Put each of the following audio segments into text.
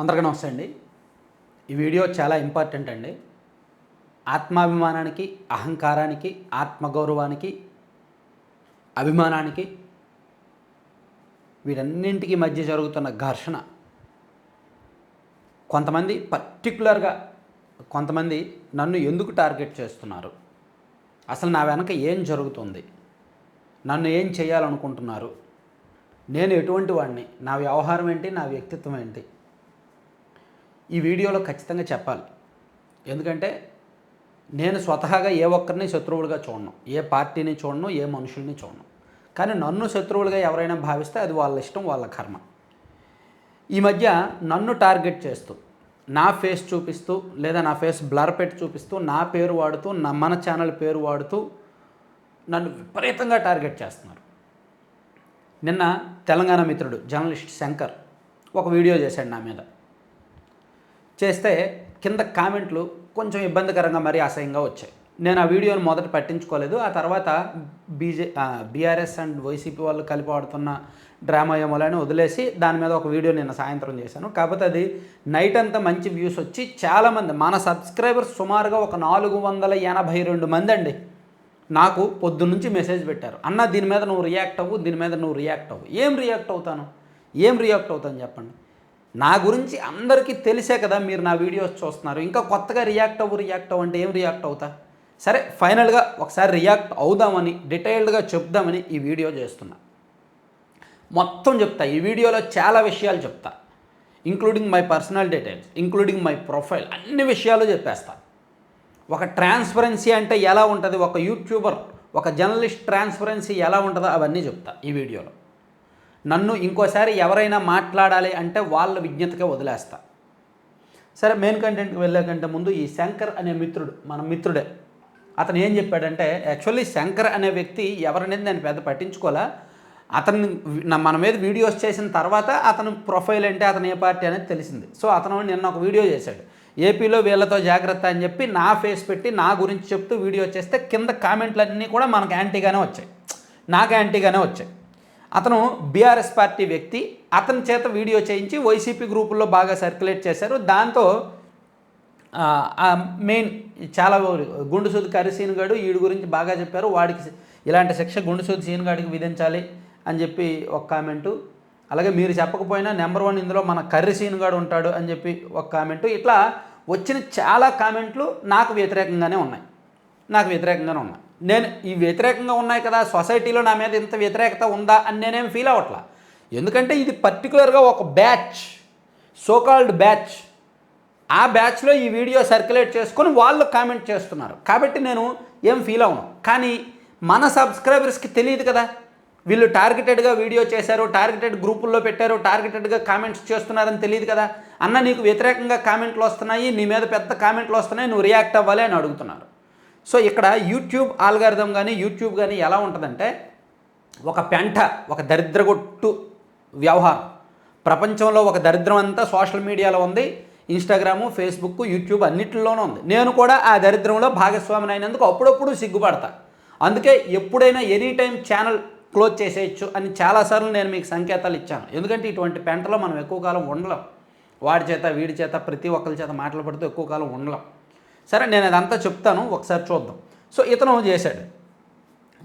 అందరికీ నమస్తే అండి. ఈ వీడియో చాలా ఇంపార్టెంట్ అండి. ఆత్మాభిమానానికి అహంకారానికి ఆత్మగౌరవానికి అభిమానానికి వీటన్నింటికి మధ్య జరుగుతున్న ఘర్షణ. కొంతమంది పర్టికులర్గా కొంతమంది నన్ను ఎందుకు టార్గెట్ చేస్తున్నారు? అసలు నా వెనక ఏం జరుగుతుంది? నన్ను ఏం చేయాలనుకుంటున్నారు? నేను ఎటువంటి వాడిని? నా వ్యవహారం ఏంటి? నా వ్యక్తిత్వం ఏంటి? ఈ వీడియోలో ఖచ్చితంగా చెప్పాలి. ఎందుకంటే నేను స్వతహాగా ఏ ఒక్కరిని శత్రువులుగా చూడను. ఏ పార్టీని చూడను ఏ మనుషుల్ని చూడను. కానీ నన్ను శత్రువులుగా ఎవరైనా భావిస్తే అది వాళ్ళ ఇష్టం వాళ్ళ కర్మ. ఈ మధ్య నన్ను టార్గెట్ చేస్తూ నా ఫేస్ చూపిస్తూ లేదా నా ఫేస్ బ్లర్ పెట్టి చూపిస్తూ నా పేరు వాడుతూ నా మన ఛానల్ పేరు వాడుతూ నన్ను విపరీతంగా టార్గెట్ చేస్తున్నారు. నిన్న తెలంగాణ మిత్రుడు జర్నలిస్ట్ శంకర్ ఒక వీడియో చేశాడు నా మీద. చేస్తే కింద కామెంట్లు కొంచెం ఇబ్బందికరంగా మరీ అసహ్యంగా వచ్చాయి. నేను ఆ వీడియోని మొదట పట్టించుకోలేదు. ఆ తర్వాత బీజే బీఆర్ఎస్ అండ్ వైసీపీ వాళ్ళు కలిపి ఆడుతున్న డ్రామా ఏమోలని వదిలేసి దాని మీద ఒక వీడియో నిన్న సాయంత్రం చేశాను. కాకపోతే అది నైట్ అంతా మంచి వ్యూస్ వచ్చి చాలామంది మన సబ్స్క్రైబర్స్ సుమారుగా ఒక నాలుగు వందల ఎనభై రెండు మంది అండి నాకు పొద్దున్నుంచి మెసేజ్ పెట్టారు. అన్న దీని మీద నువ్వు రియాక్ట్ అవ్వు దీని మీద నువ్వు రియాక్ట్ అవ్వు. ఏం రియాక్ట్ అవుతాను? ఏం రియాక్ట్ అవుతాను చెప్పండి. నా గురించి అందరికీ తెలిసే కదా మీరు నా వీడియోస్ చూస్తున్నారు. ఇంకా కొత్తగా రియాక్ట్ అవ్వు రియాక్ట్ అవ్వు అంటే ఏం రియాక్ట్ అవుతా? సరే ఫైనల్గా ఒకసారి రియాక్ట్ అవుదామని డీటెయిల్డ్గా చెప్దామని ఈ వీడియో చేస్తున్నా. మొత్తం చెప్తా. ఈ వీడియోలో చాలా విషయాలు చెప్తా. Including my personal details including my profile అన్ని విషయాలు చెప్పేస్తా. ఒక ట్రాన్స్పరెన్సీ అంటే ఎలా ఉంటుంది? ఒక యూట్యూబర్ ఒక జర్నలిస్ట్ ట్రాన్స్పరెన్సీ ఎలా ఉంటుందో అవన్నీ చెప్తా ఈ వీడియోలో. నన్ను ఇంకోసారి ఎవరైనా మాట్లాడాలి అంటే వాళ్ళ విజ్ఞతకే వదిలేస్తా. సరే మెయిన్ కంటెంట్కి వెళ్ళేకంటే ముందు ఈ శంకర్ అనే మిత్రుడు మన మిత్రుడే అతను ఏం చెప్పాడంటే యాక్చువల్లీ శంకర్ అనే వ్యక్తి ఎవరనేది నేను పెద్ద పట్టించుకోలే. అతను మన మీద వీడియోస్ చేసిన తర్వాత అతను ప్రొఫైల్ అంటే అతను ఏ పార్టీ అనేది తెలిసింది. సో అతను నిన్న ఒక వీడియో చేశాడు. ఏపీలో వీళ్ళతో జాగ్రత్త అని చెప్పి నా ఫేస్ పెట్టి నా గురించి చెప్తూ వీడియో చేస్తే కింద కామెంట్లన్నీ కూడా మనకు యాంటీగానే వచ్చాయి. నాకు యాంటీగానే వచ్చాయి. అతను బీఆర్ఎస్ పార్టీ వ్యక్తి అతని చేత వీడియో చేయించి వైసీపీ గ్రూపుల్లో బాగా సర్క్యులేట్ చేశారు. దాంతో మెయిన్ చాలా గుండు సూది గాడు వీడి గురించి బాగా చెప్పారు. వాడికి ఇలాంటి శిక్ష గుండు సూది సీన్ విధించాలి అని చెప్పి ఒక కామెంటు. అలాగే మీరు చెప్పకపోయినా నెంబర్ వన్ ఇందులో మన కర్రీ సీన్ ఉంటాడు అని చెప్పి ఒక కామెంటు. ఇట్లా వచ్చిన చాలా కామెంట్లు నాకు వ్యతిరేకంగానే ఉన్నాయి. నాకు వ్యతిరేకంగానే ఉన్నాయి నేను ఈ వ్యతిరేకంగా ఉన్నాయి కదా సొసైటీలో నా మీద ఇంత వ్యతిరేకత ఉందా అని నేనేం ఫీల్ అవ్వట్లా. ఎందుకంటే ఇది పర్టికులర్గా ఒక బ్యాచ్ సోకాల్డ్ బ్యాచ్ ఆ బ్యాచ్లో ఈ వీడియో సర్క్యులేట్ చేసుకొని వాళ్ళు కామెంట్ చేస్తున్నారు. కాబట్టి నేను ఏం ఫీల్ అవును కానీ మన సబ్స్క్రైబర్స్కి తెలియదు కదా. వీళ్ళు టార్గెటెడ్గా వీడియో చేశారు టార్గెటెడ్ గ్రూపుల్లో పెట్టారు టార్గెటెడ్గా కామెంట్స్ చేస్తున్నారని తెలియదు కదా. అన్న నీకు వ్యతిరేకంగా కామెంట్లు వస్తున్నాయి నీ మీద పెద్ద కామెంట్లు వస్తున్నాయి నువ్వు రియాక్ట్ అవ్వాలి అని అడుగుతున్నారు. సో ఇక్కడ యూట్యూబ్ ఆల్గారిథం కానీ యూట్యూబ్ కానీ ఎలా ఉంటుందంటే ఒక పెంట ఒక దరిద్రగొట్టు వ్యవహారం. ప్రపంచంలో ఒక దరిద్రం అంతా సోషల్ మీడియాలో ఉంది ఇన్స్టాగ్రాము ఫేస్బుక్ యూట్యూబ్ అన్నింటిలోనూ ఉంది. నేను కూడా ఆ దరిద్రంలో భాగస్వామిని అయినందుకు అప్పుడప్పుడు సిగ్గుపడతా. అందుకే ఎప్పుడైనా ఎనీ టైం ఛానల్ క్లోజ్ చేసేయచ్చు అని చాలాసార్లు నేను మీకు సంకేతాలు ఇచ్చాను. ఎందుకంటే ఇటువంటి పెంటలో మనం ఎక్కువ కాలం ఉండలేం. వాడి చేత వీడి చేత ప్రతి ఒక్కరి చేత మాట్లాడుతూ ఎక్కువ కాలం ఉండలేం. సరే నేను అదంతా చెప్తాను ఒకసారి చూద్దాం. సో ఇతను చేశాడు.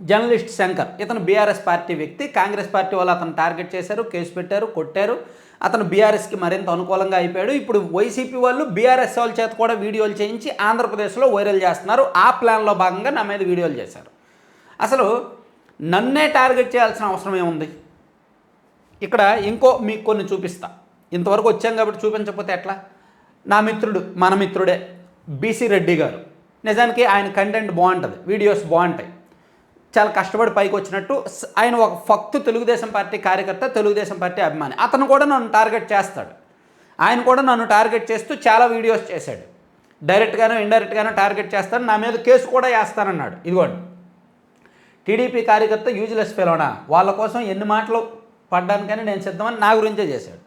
జర్నలిస్ట్ శంకర్. ఇతను బీఆర్ఎస్ పార్టీ వ్యక్తి. కాంగ్రెస్ పార్టీ వాళ్ళు అతను టార్గెట్ చేశారు కేసు పెట్టారు కొట్టారు. అతను బీఆర్ఎస్కి మరింత అనుకూలంగా అయిపోయాడు. ఇప్పుడు వైసీపీ వాళ్ళు బీఆర్ఎస్ వాళ్ళ చేత కూడా వీడియోలు చేయించి ఆంధ్రప్రదేశ్లో వైరల్ చేస్తున్నారు. ఆ ప్లాన్లో భాగంగా నా మీద వీడియోలు చేశారు. అసలు నన్నే టార్గెట్ చేయాల్సిన అవసరం ఏముంది? ఇక్కడ ఇంకో మీకు కొన్ని చూపిస్తా. ఇంతవరకు వచ్చాం కాబట్టి చూపించకపోతే ఎట్లా? నా మిత్రుడు మన మిత్రుడే. బీసీ రెడ్డి గారు. నిజానికి ఆయన కంటెంట్ బాగుంటుంది వీడియోస్ బాగుంటాయి. చాలా కష్టపడి పైకి వచ్చినట్టు ఆయన ఒక ఫక్తు తెలుగుదేశం పార్టీ కార్యకర్త తెలుగుదేశం పార్టీ అభిమాని. అతను కూడా నన్ను టార్గెట్ చేస్తాడు. ఆయన కూడా నన్ను టార్గెట్ చేస్తూ చాలా వీడియోస్ చేశాడు. డైరెక్ట్గానో ఇండైరెక్ట్గానో టార్గెట్ చేస్తాను నా మీద కేసు కూడా వేస్తానన్నాడు. ఇదిగోండి. టీడీపీ కార్యకర్త యూజ్లెస్ ఫెలోనా? వాళ్ళ కోసం ఎన్ని మాటలు పడ్డానికని నేను సిద్ధమని నా గురించే చేశాడు.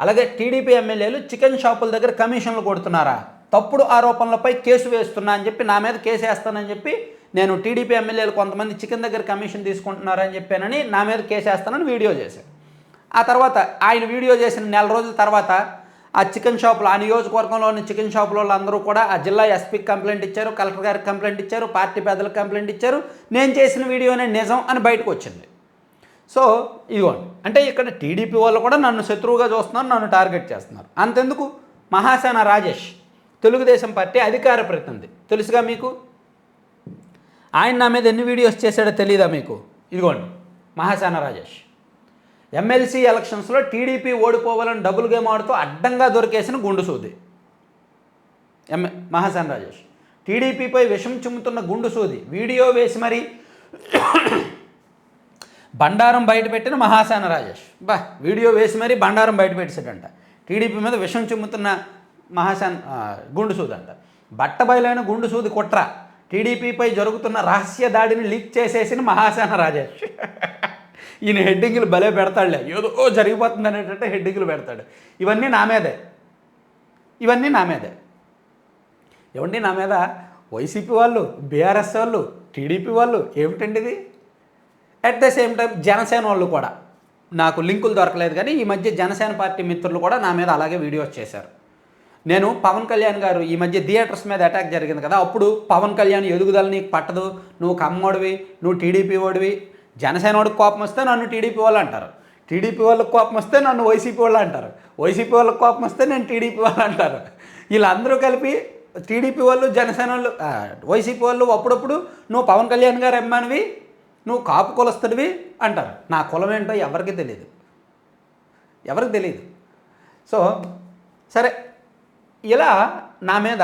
అలాగే టీడీపీ ఎమ్మెల్యేలు చికెన్ షాపుల దగ్గర కమిషన్లు కొడుతున్నారా? తప్పుడు ఆరోపణలపై కేసు వేస్తున్నా అని చెప్పి నా మీద కేసు వేస్తానని చెప్పి నేను టీడీపీ ఎమ్మెల్యేలు కొంతమంది చికెన్ దగ్గర కమిషన్ తీసుకుంటున్నారని చెప్పానని నా మీద కేసు వేస్తానని వీడియో చేశాడు. ఆ తర్వాత ఆయన వీడియో చేసిన నెల రోజుల తర్వాత ఆ చికెన్ షాపులో ఆ నియోజకవర్గంలోని చికెన్ షాపుల వాళ్ళందరూ కూడా ఆ జిల్లా ఎస్పీకి కంప్లైంట్ ఇచ్చారు కలెక్టర్ గారికి కంప్లైంట్ ఇచ్చారు పార్టీ పెద్దలకు కంప్లైంట్ ఇచ్చారు. నేను చేసిన వీడియోనే నిజం అని బయటకు వచ్చింది. సో ఇదిగోండి. అంటే ఇక్కడ టీడీపీ వాళ్ళు కూడా నన్ను శత్రువుగా చూస్తున్నారు నన్ను టార్గెట్ చేస్తున్నారు. అంతెందుకు? మహాసేన రాజేష్. తెలుగుదేశం పార్టీ అధికార ప్రతినిధి. తెలుసుగా మీకు? ఆయన నా మీద ఎన్ని వీడియోస్ చేశాడో తెలియదా మీకు? ఇదిగోండి మహాసేన రాజేష్. ఎమ్మెల్సీ ఎలక్షన్స్లో టీడీపీ ఓడిపోవాలని డబుల్ గేమ్ ఆడుతూ అడ్డంగా దొరికేసిన గుండు సూది. ఎంఏ మహాసేన రాజేష్. టీడీపీపై విషం చిమ్ముతున్న గుండు సూది. వీడియో వేసి మరి బండారం బయటపెట్టిన మహాసేన రాజేష్. బా వీడియో వేసి మరీ బండారం బయటపెట్టేశాడంట టీడీపీ మీద విషం చిమ్ముతున్న మహాసేన గుండుసూద్ గుండు సూది అంట. బట్ట బయలైన గుండు సూది కుట్ర. టీడీపీపై జరుగుతున్న రహస్య దాడిని లీక్ చేసేసిన మహాసేన రాజేష్. ఈయన హెడ్డింగ్లు భలే పెడతాడులే. ఏదో జరిగిపోతుంది అనేటట్టు హెడ్డింగ్లు పెడతాడు. ఇవన్నీ నా మీదే. ఇవన్నీ నా మీదే. ఏమండి నా మీద? వైసీపీ వాళ్ళు బీఆర్ఎస్ వాళ్ళు టీడీపీ వాళ్ళు ఏమిటండి ఇది? At the same time Janasena వాళ్ళు కూడా. నాకు లింకులు దొరకలేదు కానీ ఈ మధ్య జనసేన పార్టీ మిత్రులు కూడా నా మీద అలాగే వీడియోస్ చేశారు. నేను పవన్ కళ్యాణ్ గారు ఈ మధ్య థియేటర్స్ మీద అటాక్ జరిగింది కదా అప్పుడు పవన్ కళ్యాణ్ ఎదుగుదల నీకు పట్టదు నువ్వు కమ్మోడివి నువ్వు టీడీపీ ఓడివి. జనసేన వాడికి కోపం వస్తే నన్ను టీడీపీ వాళ్ళు అంటారు. టీడీపీ వాళ్ళకి కోపం వస్తే నన్ను వైసీపీ వాళ్ళు అంటారు. వైసీపీ వాళ్ళకి కోపం వస్తే నేను టీడీపీ వాళ్ళు అంటారు. వీళ్ళందరూ కలిపి టీడీపీ వాళ్ళు జనసేన వాళ్ళు వైసీపీ వాళ్ళు అప్పుడప్పుడు నువ్వు పవన్ కళ్యాణ్ గారు ఎమ్మానివి నువ్వు కాపు కులస్తుడివి అంటారు. నా కులం ఏంటో ఎవరికి తెలియదు ఎవరికి తెలియదు సో సరే. ఇలా నా మీద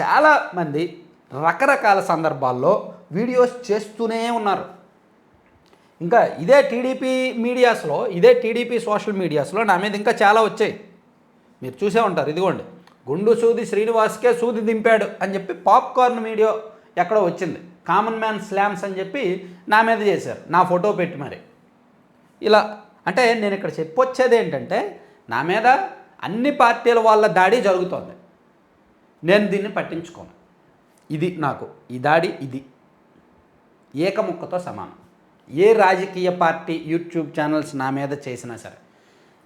చాలామంది రకరకాల సందర్భాల్లో వీడియోస్ చేస్తూనే ఉన్నారు. ఇంకా ఇదే టీడీపీ మీడియాస్లో ఇదే టీడీపీ సోషల్ మీడియాస్లో నా మీద ఇంకా చాలా వచ్చాయి. మీరు చూసే ఉంటారు ఇదిగోండి. గుండు సూది శ్రీనివాస్కే సూది దింపాడు అని చెప్పి పాప్కార్న్ వీడియో ఎక్కడో వచ్చింది. కామన్ మ్యాన్ స్లామ్స్ అని చెప్పి నా మీద చేశారు. నా ఫోటో పెట్టి మరి. ఇలా అంటే నేను ఇక్కడ చెప్పొచ్చేది ఏంటంటే నా మీద అన్ని పార్టీల వాళ్ళ దాడి జరుగుతోంది. నేను దీన్ని పట్టించుకోను. ఇది నాకు ఈ దాడి ఇది. ఏకముక్కతో సమానం. ఏ రాజకీయ పార్టీ యూట్యూబ్ ఛానల్స్ నా మీద చేసినా సరే.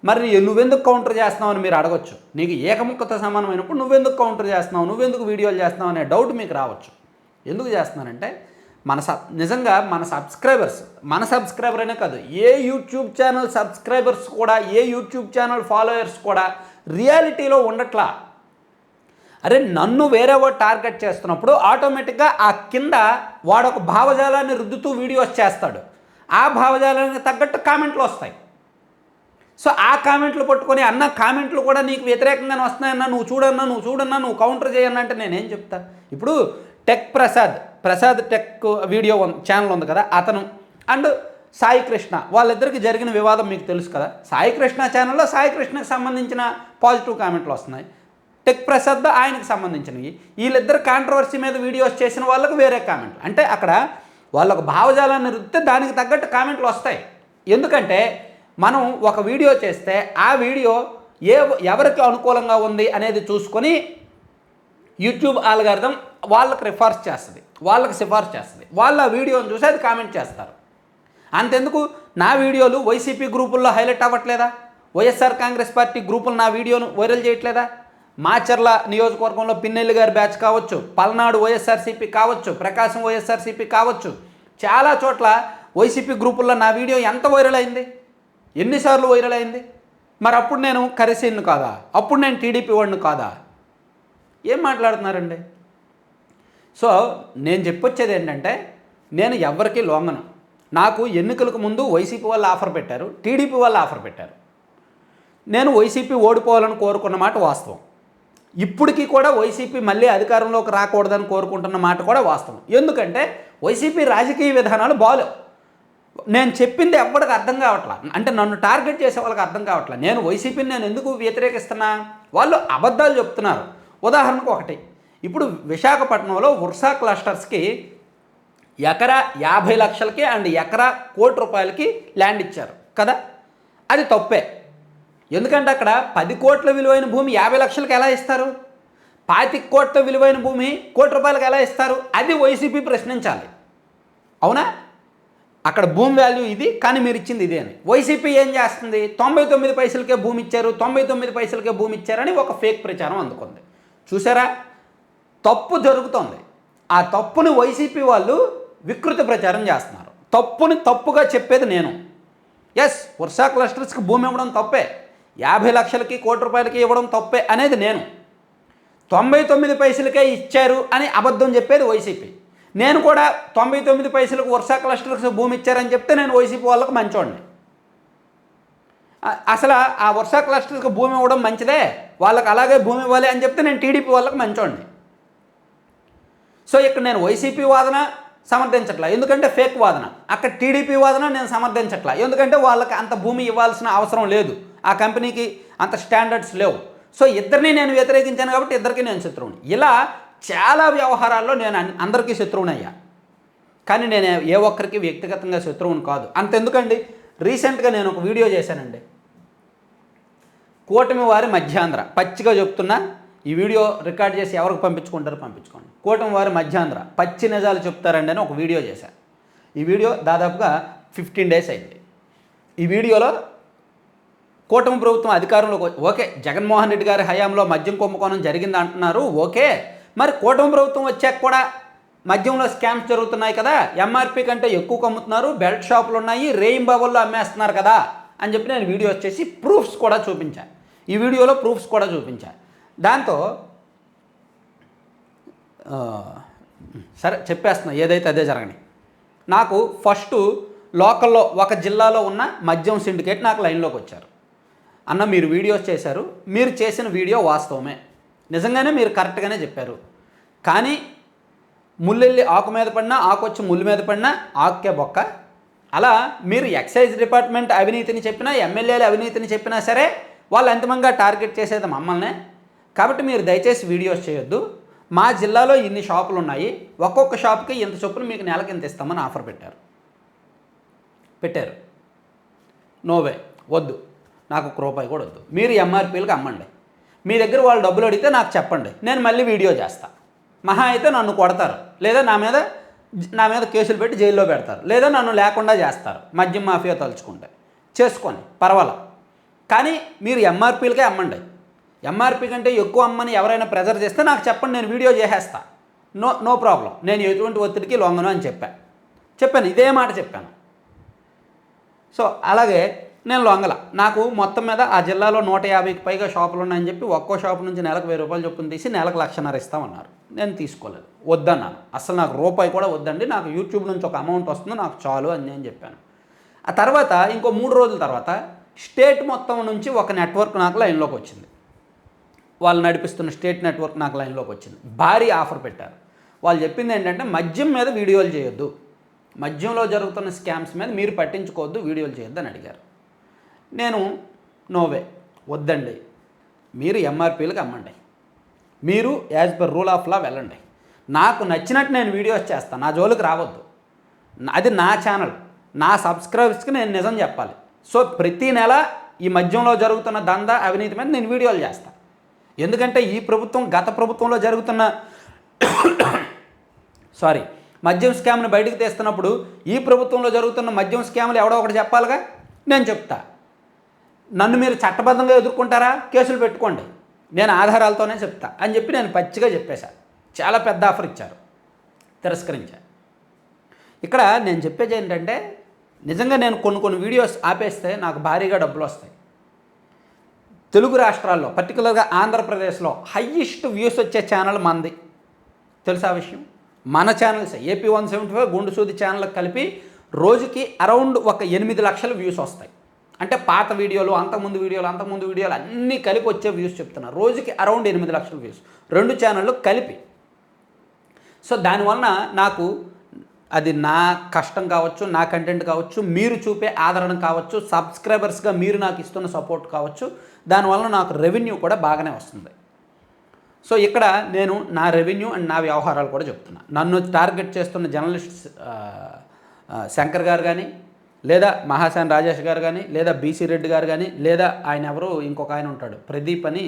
మరి నువ్వెందుకు కౌంటర్ చేస్తున్నావు అని మీరు అడగొచ్చు. నీకు ఏకముక్కతో సమానమైనప్పుడు నువ్వెందుకు కౌంటర్ చేస్తున్నావు? నువ్వెందుకు వీడియోలు చేస్తున్నావు అనే డౌట్ మీకు రావచ్చు. ఎందుకు చేస్తున్నానంటే మన సబ్ నిజంగా మన సబ్స్క్రైబర్స్ మన సబ్స్క్రైబర్ అనే కాదు ఏ యూట్యూబ్ ఛానల్ సబ్స్క్రైబర్స్ కూడా ఏ యూట్యూబ్ ఛానల్ ఫాలోయర్స్ కూడా రియాలిటీలో ఉండట్లా. అరే నన్ను వేరే వాడు టార్గెట్ చేస్తున్నప్పుడు ఆటోమేటిక్గా ఆ కింద వాడు ఒక భావజాలాన్ని రుద్దుతూ వీడియోస్ చేస్తాడు. ఆ భావజాలానికి తగ్గట్టు కామెంట్లు వస్తాయి. సో ఆ కామెంట్లు పట్టుకొని అన్న కామెంట్లు కూడా నీకు వ్యతిరేకంగానే వస్తున్నాయన్నా నువ్వు చూడన్నా నువ్వు చూడన్నా నువ్వు కౌంటర్ చేయన్నా అంటే నేనేం చెప్తా? ఇప్పుడు tech Prasad Prasad tech video channel ఉంది కదా అతను అండ్ సాయి కృష్ణ. వాళ్ళిద్దరికి జరిగిన వివాదం మీకు తెలుసు కదా. సాయి కృష్ణ ఛానల్లో సాయి కృష్ణకి సంబంధించిన పాజిటివ్ కామెంట్లు వస్తున్నాయి. టెక్ ప్రసాద్ ఆయనకి సంబంధించినవి. వీళ్ళిద్దరు కాంట్రవర్సీ మీద వీడియోస్ చేసిన వాళ్ళకి వేరే కామెంట్లు అంటే అక్కడ వాళ్ళకు భావజాలాన్ని రుద్దితే దానికి తగ్గట్టు కామెంట్లు వస్తాయి. ఎందుకంటే మనం ఒక వీడియో చేస్తే ఆ వీడియో ఏ ఎవరికి అనుకూలంగా ఉంది అనేది చూసుకొని యూట్యూబ్ ఆల్గారిథం వాళ్ళకి రిఫర్స్ చేస్తుంది. వాళ్ళకి సిఫార్సు చేస్తుంది. వాళ్ళు ఆ వీడియోని చూసి అది కామెంట్ చేస్తారు. అంతెందుకు? నా వీడియోలు వైసీపీ గ్రూపుల్లో హైలైట్ అవ్వట్లేదా? వైఎస్ఆర్ కాంగ్రెస్ పార్టీ గ్రూపులు నా వీడియోను వైరల్ చేయట్లేదా? మాచర్ల నియోజకవర్గంలో పిన్నెల్లి గారి బ్యాచ్ కావచ్చు పల్నాడు వైఎస్ఆర్సీపీ కావచ్చు ప్రకాశం వైఎస్ఆర్సీపీ కావచ్చు. చాలా చోట్ల వైసీపీ గ్రూపుల్లో నా వీడియో ఎంత వైరల్ అయింది? ఎన్నిసార్లు వైరల్ అయింది? మరి అప్పుడు నేను కరెసీన్ను కాదా? అప్పుడు నేను టీడీపీ వాడిని కాదా? ఏం మాట్లాడుతున్నారండి? సో నేను చెప్పొచ్చేది ఏంటంటే నేను ఎవరికి లొంగను. నాకు ఎన్నికలకు ముందు వైసీపీ వాళ్ళు ఆఫర్ పెట్టారు టీడీపీ వాళ్ళు ఆఫర్ పెట్టారు. నేను వైసీపీ ఓడిపోవాలని కోరుకున్న మాట వాస్తవం. ఇప్పటికీ కూడా వైసీపీ మళ్ళీ అధికారంలోకి రాకూడదని కోరుకుంటున్న మాట కూడా వాస్తవం. ఎందుకంటే వైసీపీ రాజకీయ విధానాలు బాగాలేవు నేను చెప్పింది ఎవరికి అర్థం కావట్లా. అంటే నన్ను టార్గెట్ చేసే వాళ్ళకి అర్థం కావట్లా. నేను వైసీపీని నేను ఎందుకు వ్యతిరేకిస్తున్నా? వాళ్ళు అబద్ధాలు చెప్తున్నారు. ఉదాహరణకు ఒకటి. ఇప్పుడు విశాఖపట్నంలో వర్షా క్లస్టర్స్కి ఎకరా యాభై లక్షలకి అండ్ ఎకరా కోటి రూపాయలకి ల్యాండ్ ఇచ్చారు కదా? అది తప్పే. ఎందుకంటే అక్కడ పది కోట్ల విలువైన భూమి యాభై లక్షలకి ఎలా ఇస్తారు? పాతిక కోట్ల విలువైన భూమి కోటి రూపాయలకు ఎలా ఇస్తారు? అది వైసీపీ ప్రశ్నించాలి. అవునా? అక్కడ భూమి వాల్యూ ఇది కానీ మీరు ఇచ్చింది ఇదే అని. వైసీపీ ఏం చేస్తుంది? తొంభై తొమ్మిది పైసలకే భూమి ఇచ్చారు తొంభై తొమ్మిది పైసలకే భూమి ఇచ్చారని ఒక ఫేక్ ప్రచారం అందుకుంది. చూసారా? తప్పు జరుగుతుంది. ఆ తప్పుని వైసీపీ వాళ్ళు వికృత ప్రచారం చేస్తున్నారు. తప్పుని తప్పుగా చెప్పేది నేను. ఎస్ వర్షా క్లస్టర్స్కి భూమి ఇవ్వడం తప్పే. యాభై లక్షలకి కోటి రూపాయలకి ఇవ్వడం తప్పే అనేది నేను. తొంభై తొమ్మిది పైసలకే ఇచ్చారు అని అబద్ధం చెప్పేది వైసీపీ. నేను కూడా తొంభై తొమ్మిది పైసలకు వర్షా క్లస్టర్స్ భూమి ఇచ్చారని చెప్తే నేను వైసీపీ వాళ్ళకి మంచోడిని. అసలు ఆ వర్షా క్లస్టర్స్కి భూమి ఇవ్వడం మంచిదే? వాళ్ళకి అలాగే భూమి ఇవ్వాలి అని చెప్తే నేను టీడీపీ వాళ్ళకి మంచోడిని. సో ఇక్కడ నేను వైసీపీ వాదన సమర్థించట్లా. ఎందుకంటే ఫేక్ వాదన. అక్కడ టీడీపీ వాదన నేను సమర్థించట్లా. ఎందుకంటే వాళ్ళకి అంత భూమి ఇవ్వాల్సిన అవసరం లేదు. ఆ కంపెనీకి అంత స్టాండర్డ్స్ లేవు. సో ఇద్దరిని నేను వ్యతిరేకించాను కాబట్టి ఇద్దరికి నేను శత్రువుని. ఇలా చాలా వ్యవహారాల్లో నేను అందరికీ శత్రువునయ్యా కానీ నేను ఏ ఒక్కరికి వ్యక్తిగతంగా శత్రువుని కాదు. అంతెందుకండి? రీసెంట్గా నేను ఒక వీడియో చేశానండి. కూటమి వారి మధ్యాంధ్ర. పచ్చిగా చెప్తున్నా. ఈ వీడియో రికార్డ్ చేసి ఎవరికి పంపించుకుంటారో పంపించుకోండి. కూటమి వారి మధ్యాంధ్ర పచ్చి నిజాలు చెప్తారండి అని ఒక వీడియో చేశాను ఈ వీడియో దాదాపుగా ఫిఫ్టీన్ డేస్ అయింది. ఈ వీడియోలో కూటమి ప్రభుత్వం అధికారంలోకి ఓకే జగన్మోహన్ రెడ్డి గారి హయాంలో మద్యం కుంభకోణం జరిగింది అంటున్నారు ఓకే. మరి కూటమి ప్రభుత్వం వచ్చాక కూడా మద్యంలో స్కామ్స్ జరుగుతున్నాయి కదా ఎంఆర్పి కంటే ఎక్కువ కమ్ముతున్నారు బెల్ట్ షాపులు ఉన్నాయి రేయింబాబుల్లో అమ్మేస్తున్నారు కదా అని చెప్పి నేను వీడియో వచ్చేసి ప్రూఫ్స్ కూడా చూపించాను ఈ వీడియోలో ప్రూఫ్స్ కూడా చూపించాను దాంతో సరే చెప్పేస్తున్నా ఏదైతే అదే జరగని. నాకు ఫస్ట్ లోకల్లో ఒక జిల్లాలో ఉన్న మద్యం సిండికేట్ నాకు లైన్లోకి వచ్చారు. అన్న మీరు వీడియోస్ చేశారు. మీరు చేసిన వీడియో వాస్తవమే. నిజంగానే మీరు కరెక్ట్గానే చెప్పారు. కానీ ముల్లెల్లి ఆకు మీద పడినా ఆకు వచ్చి ముళ్ళు మీద పడినా ఆకుకే బొక్క. అలా మీరు ఎక్సైజ్ డిపార్ట్మెంట్ అవినీతిని చెప్పినా ఎమ్మెల్యేల అవినీతిని చెప్పినా సరే వాళ్ళు అంతిమంగా టార్గెట్ చేసేది మమ్మల్నే. కాబట్టి మీరు దయచేసి వీడియోస్ చేయొద్దు. మా జిల్లాలో ఇన్ని షాపులు ఉన్నాయి ఒక్కొక్క షాప్కి ఇంత చొప్పున మీకు నెలకి ఇంత ఇస్తామని ఆఫర్ పెట్టారు. పెట్టారు. నోవే వద్దు. నాకు ఒక రూపాయి కూడా వద్దు. మీరు ఎంఆర్పీలకు అమ్మండి. మీ దగ్గర వాళ్ళు డబ్బులు అడిగితే నాకు చెప్పండి. నేను మళ్ళీ వీడియో చేస్తా. మహా అయితే నన్ను కొడతారు. లేదా నా మీద నా మీద కేసులు పెట్టి జైల్లో పెడతారు. లేదా నన్ను లేకుండా చేస్తారు. మద్యం మాఫియా తలుచుకుంటే. చేసుకొని పర్వాలా. కానీ మీరు ఎంఆర్పీలకే అమ్మండి. ఎంఆర్పి కంటే ఎక్కువ అమ్మని ఎవరైనా ప్రెజర్ చేస్తే నాకు చెప్పండి నేను వీడియో చేసేస్తా. నో నో ప్రాబ్లం నేను ఎటువంటి ఒత్తిడికి లొంగను అని చెప్పాను చెప్పాను ఇదే మాట చెప్పాను. సో అలాగే నేను లొంగల. నాకు మొత్తం మీద ఆ జిల్లాలో నూట యాభైకి పైగా షాపులు ఉన్నాయని చెప్పి ఒక్కో షాపు నుంచి నెలకు వెయ్యి రూపాయలు చొప్పున తీసి నెలకు లక్షన్నర ఇస్తామన్నారు. నేను తీసుకోలేదు. వద్దన్నాను. అసలు నాకు రూపాయి కూడా వద్దండి. నాకు యూట్యూబ్ నుంచి ఒక అమౌంట్ వస్తుంది. నాకు చాలు అని నేను చెప్పాను. ఆ తర్వాత ఇంకో మూడు రోజుల తర్వాత స్టేట్ మొత్తం నుంచి ఒక నెట్వర్క్ నాకు లైన్లోకి వచ్చింది. వాళ్ళు నడిపిస్తున్న స్టేట్ నెట్వర్క్ నాకు లైన్లోకి వచ్చింది. భారీ ఆఫర్ పెట్టారు. వాళ్ళు చెప్పింది ఏంటంటే మద్యం మీద వీడియోలు చేయొద్దు. మద్యంలో జరుగుతున్న స్కామ్స్ మీద మీరు పట్టించుకోవద్దు వీడియోలు చేయొద్దు అని అడిగారు. నేను నోవే వద్దండి. మీరు ఎంఆర్పీలకు అమ్మండి. మీరు as per rule of law వెళ్ళండి. నాకు నచ్చినట్టు నేను వీడియోస్ చేస్తాను నా జోలికి రావద్దు. అది నా ఛానల్ నా సబ్స్క్రైబర్స్కి నేను నిజం చెప్పాలి. సో ప్రతి నెల ఈ మధ్యంలో జరుగుతున్న దందా అవినీతి మీద నేను వీడియోలు చేస్తాను ఎందుకంటే ఈ ప్రభుత్వం గత ప్రభుత్వంలో జరుగుతున్న సారీ మద్యం స్కామ్ని బయటకు తీస్తున్నప్పుడు ఈ ప్రభుత్వంలో జరుగుతున్న మద్యం స్కామ్లు ఎవడో ఒకటి చెప్పాలిగా? నేను చెప్తా. నన్ను మీరు చట్టబద్ధంగా ఎదుర్కొంటారా? కేసులు పెట్టుకోండి. నేను ఆధారాలతోనే చెప్తా. అని చెప్పి నేను పచ్చిగా చెప్పేశా. చాలా పెద్ద ఆఫర్ ఇచ్చారు. తిరస్కరించా. ఇక్కడ నేను చెప్పేది ఏంటంటే నిజంగా నేను కొన్ని కొన్ని వీడియోస్ ఆపేస్తే నాకు భారీగా డబ్బులు వస్తాయి. తెలుగు రాష్ట్రాల్లో పర్టికులర్గా ఆంధ్రప్రదేశ్లో హయ్యెస్ట్ వ్యూస్ వచ్చే ఛానల్ మంది. తెలుసా విషయం? మన channels AP one seventy five గుండు సూది ఛానల్కి కలిపి రోజుకి అరౌండ్ ఒక ఎనిమిది లక్షల వ్యూస్ వస్తాయి. అంటే పాత వీడియోలు అంతకుముందు వీడియోలు అంతకుముందు వీడియోలు అన్నీ కలిపి వచ్చే వ్యూస్ చెప్తున్నా రోజుకి అరౌండ్ ఎనిమిది లక్షల వ్యూస్ రెండు ఛానళ్ళు కలిపి. సో దానివలన నాకు అది నా కష్టం కావచ్చు నా కంటెంట్ కావచ్చు మీరు చూపే ఆదరణ కావచ్చు సబ్స్క్రైబర్స్గా మీరు నాకు ఇస్తున్న సపోర్ట్ కావచ్చు దానివల్ల నాకు రెవెన్యూ కూడా బాగానే వస్తుంది. సో ఇక్కడ నేను నా రెవెన్యూ అండ్ నా వ్యవహారాలు కూడా చెప్తున్నా. నన్ను టార్గెట్ చేస్తున్న జర్నలిస్ట్ శంకర్ గారు కానీ లేదా మహాసేన్ రాజేష్ గారు కానీ లేదా బీసీ రెడ్డి గారు కానీ లేదా ఆయన ఎవరు ఇంకొక ఆయన ఉంటాడు ప్రదీప్ అని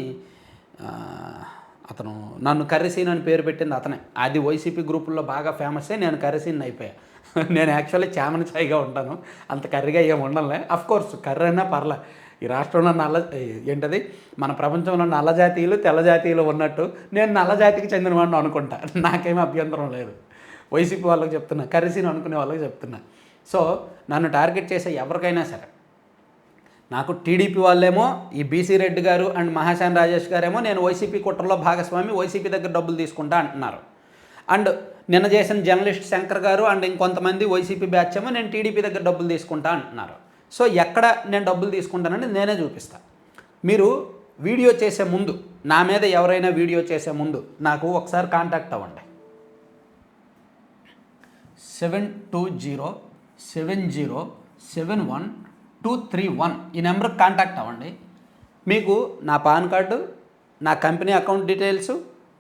అతను నన్ను కర్రీసీన్ అని పేరు పెట్టింది అతనే. అది వైసీపీ గ్రూపుల్లో బాగా ఫేమస్ అయ్యి నేను కర్రీసీన్ అయిపోయా. నేను యాక్చువల్లీ చామన్ చాయిగా ఉంటాను. అంత కర్రీగా ఏమి ఉండలే అఫ్ కోర్స్ కర్రీ అయినా పర్లే. ఈ రాష్ట్రంలో నల్ల ఏంటది? మన ప్రపంచంలో నల్ల జాతీయులు తెల్ల జాతీయులు ఉన్నట్టు నేను నల్ల జాతికి చెందినవాడిని అనుకుంటా. నాకేమీ అభ్యంతరం లేదు. వైసీపీ వాళ్ళకి చెప్తున్నా కర్రీసీని అనుకునే వాళ్ళకి చెప్తున్నా. సో నన్ను టార్గెట్ చేసే ఎవరికైనా సరే నాకు టీడీపీ వాళ్ళేమో ఈ బీసీ రెడ్డి గారు అండ్ మహాశాన్ రాజేష్ గారేమో నేను వైసీపీ కుట్రలో భాగస్వామి వైసీపీ దగ్గర డబ్బులు తీసుకుంటా అంటున్నారు. అండ్ నిన్న చేసిన జర్నలిస్ట్ శంకర్ గారు అండ్ ఇంకొంతమంది వైసీపీ బ్యాచ్ ఏమో నేను టీడీపీ దగ్గర డబ్బులు తీసుకుంటా అంటున్నారు. సో ఎక్కడ నేను డబ్బులు తీసుకుంటానని నేనే చూపిస్తాను మీరు వీడియో చేసే ముందు నా మీద ఎవరైనా వీడియో చేసే ముందు నాకు ఒకసారి కాంటాక్ట్ అవ్వండి. Seven two zero seven zero seven one two three one ఈ నెంబర్కి కాంటాక్ట్ అవ్వండి. మీకు నా పాన్ కార్డు నా కంపెనీ అకౌంట్ డీటెయిల్స్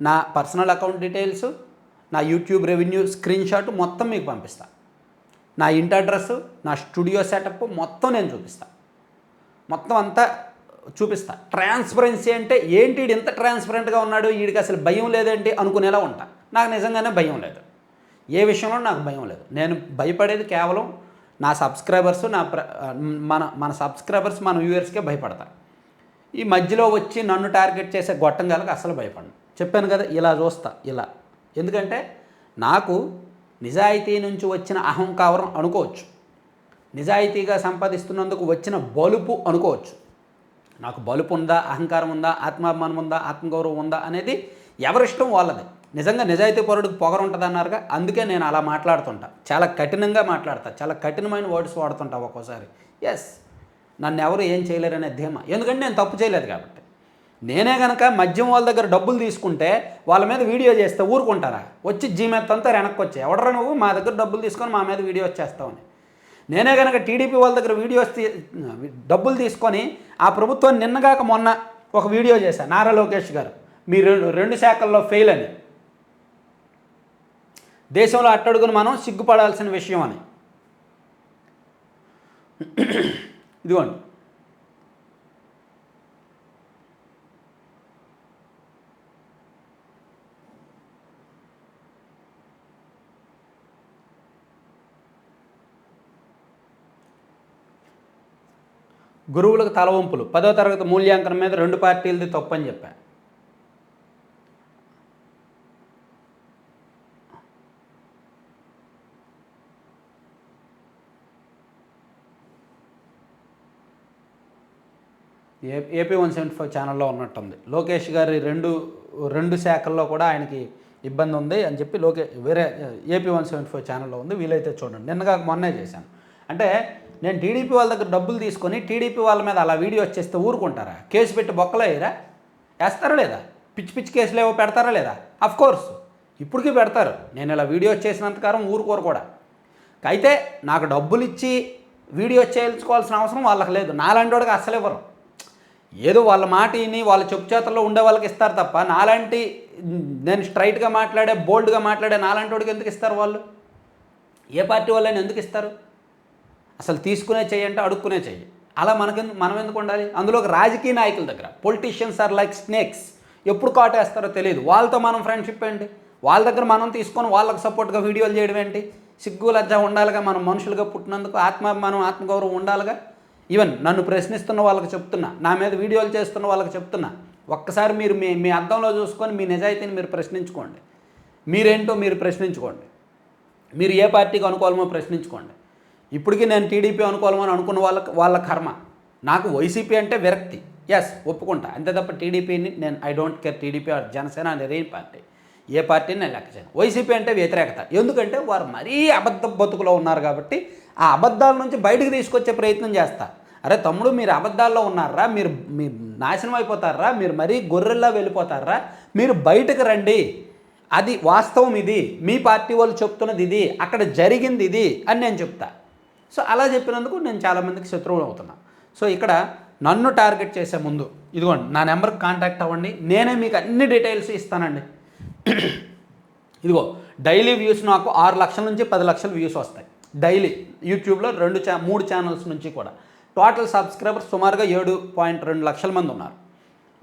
నా పర్సనల్ అకౌంట్ డీటెయిల్స్ నా యూట్యూబ్ రెవెన్యూ స్క్రీన్ షాట్ మొత్తం మీకు పంపిస్తాను నా ఇంటి అడ్రస్ నా స్టూడియో సెటప్ మొత్తం నేను చూపిస్తాను మొత్తం అంతా చూపిస్తా. ట్రాన్స్పరెన్సీ అంటే ఏంటి? వీడు ఇంత ట్రాన్స్పరెంట్గా ఉన్నాడు వీడికి అసలు భయం లేదేంటి అనుకునేలా ఉంటా. నాకు నిజంగానే భయం లేదు. ఏ విషయంలో నాకు భయం లేదు. నేను భయపడేది కేవలం నా సబ్స్క్రైబర్స్ నా ప్ర మన మన సబ్స్క్రైబర్స్ మన వ్యూవర్స్కే భయపడతారు ఈ మధ్యలో వచ్చి నన్ను టార్గెట్ చేసే గొట్టంగాలకు అసలు భయపడను. చెప్పాను కదా ఇలా చూస్తా ఇలా. ఎందుకంటే నాకు నిజాయితీ నుంచి వచ్చిన అహంకారం అనుకోవచ్చు. నిజాయితీగా సంపాదిస్తున్నందుకు వచ్చిన బలుపు అనుకోవచ్చు. నాకు బలుపు ఉందా అహంకారం ఉందా ఆత్మాభిమానం ఉందా ఆత్మగౌరవం ఉందా అనేది ఎవరిష్టం వాళ్ళది. నిజంగా నిజాయితీ పౌరుడికి పొగరు ఉంటుంది అన్నారుగా అందుకే నేను అలా మాట్లాడుతుంటా. చాలా కఠినంగా మాట్లాడతా. చాలా కఠినమైన వర్డ్స్ వాడుతుంటా ఒక్కోసారి. ఎస్ నన్ను ఎవరు ఏం చేయలేరనే ధీమా. ఎందుకంటే నేను తప్పు చేయలేదు కాబట్టి. నేనే కనుక మద్యం వాళ్ళ దగ్గర డబ్బులు తీసుకుంటే వాళ్ళ మీద వీడియో చేస్తే ఊరుకుంటారా? వచ్చి జీమెత్ అంతా వెనక్కి వచ్చి ఎవడరా నువ్వు? మా దగ్గర డబ్బులు తీసుకొని మా మీద వీడియో చేస్తావని నేనే కనుక టీడీపీ వాళ్ళ దగ్గర వీడియోస్ తీ డబ్బులు తీసుకొని ఆ ప్రభుత్వం నిన్నగాక మొన్న ఒక వీడియో చేశాను నారా లోకేష్ గారు. మీరు రెండు శాఖల్లో ఫెయిల్ అని. దేశంలో అట్టడుగును మనం సిగ్గుపడాల్సిన విషయం అని. ఇదిగోండి. గురువులకు తలవంపులు పదో తరగతి మూల్యాంకనం మీద రెండు పార్టీలది తప్పని చెప్పా. ఏ ఏపీ వన్ సెవెంటీ ఫైవ్ ఛానల్లో ఉన్నట్టుంది. లోకేష్ గారి రెండు రెండు శాఖల్లో కూడా ఆయనకి ఇబ్బంది ఉంది అని చెప్పి లోకే వేరే ఏపీ వన్ సెవెంటీ ఫైవ్ ఛానల్లో ఉంది. వీలైతే చూడండి. నిన్నగా మొన్నే చేశాను. అంటే నేను టీడీపీ వాళ్ళ దగ్గర డబ్బులు తీసుకొని టీడీపీ వాళ్ళ మీద అలా వీడియో వచ్చేస్తే ఊరుకుంటారా? కేసు పెట్టి బొక్కలయ్యరా వేస్తారా లేదా? పిచ్చి పిచ్చి కేసులు ఏవో పెడతారా లేదా? అఫ్ కోర్స్ ఇప్పటికీ పెడతారు. నేను ఇలా వీడియో చేసినంతకారం ఊరుకోరు కూడా. అయితే నాకు డబ్బులు ఇచ్చి వీడియో చేయించుకోవాల్సిన అవసరం వాళ్ళకి లేదు. నాలాంటి వాడికి అస్సలు ఇవ్వరు. ఏదో వాళ్ళ మాట విని వాళ్ళ చెప్పు చేతల్లో ఉండే వాళ్ళకి ఇస్తారు తప్ప నాలాంటి నేను స్ట్రైట్గా మాట్లాడే బోల్డ్గా మాట్లాడే నాలాంటి వాడికి ఎందుకు ఇస్తారు వాళ్ళు? ఏ పార్టీ వాళ్ళని ఎందుకు ఇస్తారు? అసలు తీసుకునే చెయ్యి అంటే అడుక్కునే చెయ్యి. అలా మనకి మనం ఎందుకు ఉండాలి? అందులో ఒక రాజకీయ నాయకుల దగ్గర పొలిటీషియన్స్ ఆర్ లైక్ స్నేక్స్ ఎప్పుడు కాటేస్తారో తెలియదు. వాళ్ళతో మనం ఫ్రెండ్షిప్ ఏంటి? వాళ్ళ దగ్గర మనం తీసుకొని వాళ్ళకి సపోర్ట్గా వీడియోలు చేయడం ఏంటి? సిగ్గు లజ్జ ఉండాలిగా మనం మనుషులుగా పుట్టినందుకు ఆత్మాభిమానం ఆత్మగౌరవం ఉండాలిగా? ఈవెన్ నన్ను ప్రశ్నిస్తున్న వాళ్ళకి చెప్తున్నా నా మీద వీడియోలు చేస్తున్న వాళ్ళకి చెప్తున్నా ఒక్కసారి మీరు మీ మీ అర్థంలో చూసుకొని మీ నిజాయితీని మీరు ప్రశ్నించుకోండి. మీరేంటో మీరు ప్రశ్నించుకోండి. మీరు ఏ పార్టీకి అనుకూలమో ప్రశ్నించుకోండి. ఇప్పటికీ నేను టీడీపీ అనుకోవాలని అనుకున్న వాళ్ళకి వాళ్ళ కర్మ. నాకు వైసీపీ అంటే విరక్తి. ఎస్ ఒప్పుకుంటా. అంతే తప్ప టీడీపీని నేను I don't care TDP or Janasena అనేది ఏ పార్టీ. ఏ పార్టీని నేను లెక్క చేయను. వైసీపీ అంటే వ్యతిరేకత. ఎందుకంటే వారు మరీ అబద్ధ బతుకులో ఉన్నారు కాబట్టి ఆ అబద్ధాల నుంచి బయటకు తీసుకొచ్చే ప్రయత్నం చేస్తా. అరే తమ్ముడు మీరు అబద్ధాల్లో ఉన్నారా? మీరు మీ నాశనం అయిపోతారా? మీరు మరీ గొర్రెల్లా వెళ్ళిపోతారా? మీరు బయటకు రండి. అది వాస్తవం ఇది. మీ పార్టీ వాళ్ళు చెప్తున్నది ఇది. అక్కడ జరిగింది ఇది అని నేను చెప్తా. సో అలా చెప్పినందుకు నేను చాలామందికి శత్రువులు అవుతున్నా. సో ఇక్కడ నన్ను టార్గెట్ చేసే ముందు ఇదిగోండి నా నెంబర్కి కాంటాక్ట్ అవ్వండి నేనే మీకు అన్ని డీటెయిల్స్ ఇస్తానండి. ఇదిగో డైలీ వ్యూస్ నాకు ఆరు లక్షల నుంచి పది లక్షల వ్యూస్ వస్తాయి. డైలీ యూట్యూబ్లో రెండు ఛా మూడు ఛానల్స్ నుంచి కూడా. టోటల్ సబ్స్క్రైబర్స్ సుమారుగా ఏడు పాయింట్ రెండు లక్షల మంది ఉన్నారు.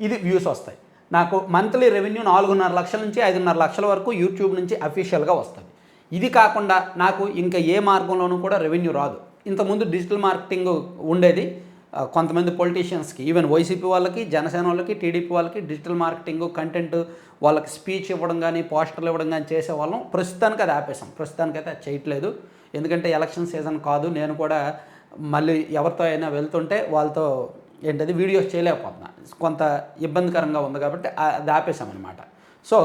ఇది వ్యూస్ వస్తాయి. నాకు మంత్లీ రెవెన్యూ నాలుగున్నర లక్షల నుంచి ఐదున్నర లక్షల వరకు యూట్యూబ్ నుంచి అఫీషియల్గా వస్తుంది ఇది కాకుండా నాకు ఇంకా ఏ మార్గంలోనూ కూడా రెవెన్యూ రాదు. ఇంతకుముందు డిజిటల్ మార్కెటింగ్ ఉండేది. కొంతమంది పొలిటీషియన్స్కి ఈవెన్ వైసీపీ వాళ్ళకి జనసేన వాళ్ళకి టీడీపీ వాళ్ళకి డిజిటల్ మార్కెటింగ్ కంటెంట్ వాళ్ళకి స్పీచ్ ఇవ్వడం కానీ పోస్టర్లు ఇవ్వడం కానీ చేసేవాళ్ళం. ప్రస్తుతానికి అది ఆపేసాం ప్రస్తుతానికైతే అది చేయట్లేదు. ఎందుకంటే ఎలక్షన్ సీజన్ కాదు. నేను కూడా మళ్ళీ ఎవరితో అయినా వెళ్తుంటే వాళ్ళతో ఏంటది వీడియోస్ చేయలేకపోతున్నా. కొంత ఇబ్బందికరంగా ఉంది కాబట్టి అది ఆపేసామన్నమాట సో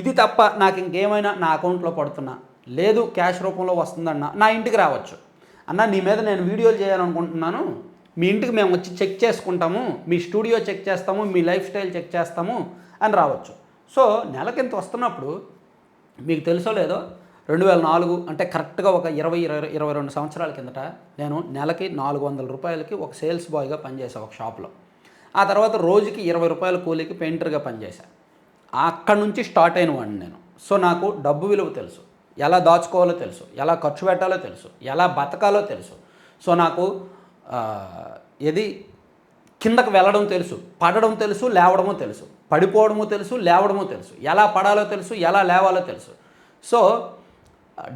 ఇది తప్ప నాకు ఇంకేమైనా నా అకౌంట్లో పడుతున్నా. లేదు క్యాష్ రూపంలో వస్తుందన్న నా ఇంటికి రావచ్చు. అన్న నీ మీద నేను వీడియోలు చేయాలనుకుంటున్నాను. మీ ఇంటికి మేము వచ్చి చెక్ చేసుకుంటాము. మీ స్టూడియో చెక్ చేస్తాము. మీ లైఫ్ స్టైల్ చెక్ చేస్తాము అని రావచ్చు. సో నెలకింత వస్తున్నప్పుడు మీకు తెలుసో లేదో రెండు వేల నాలుగు అంటే కరెక్ట్గా ఒక ఇరవై ఇరవై ఇరవై రెండు సంవత్సరాల కిందట నేను నెలకి నాలుగు వందల రూపాయలకి ఒక సేల్స్ బాయ్గా పనిచేసాను ఒక షాప్లో. ఆ తర్వాత రోజుకి ఇరవై రూపాయల కూలీకి పెయింటర్గా పనిచేశాను అక్కడి నుంచి స్టార్ట్ అయిన వాడిని నేను. సో నాకు డబ్బు విలువ తెలుసు. ఎలా దాచుకోవాలో తెలుసు ఎలా ఖర్చు పెట్టాలో తెలుసు ఎలా బతకాలో తెలుసు. సో నాకు ఏది కిందకు వెళ్ళడం తెలుసు పడడం తెలుసు లేవడము తెలుసు పడిపోవడము తెలుసు లేవడము తెలుసు ఎలా పడాలో తెలుసు ఎలా లేవాలో తెలుసు. సో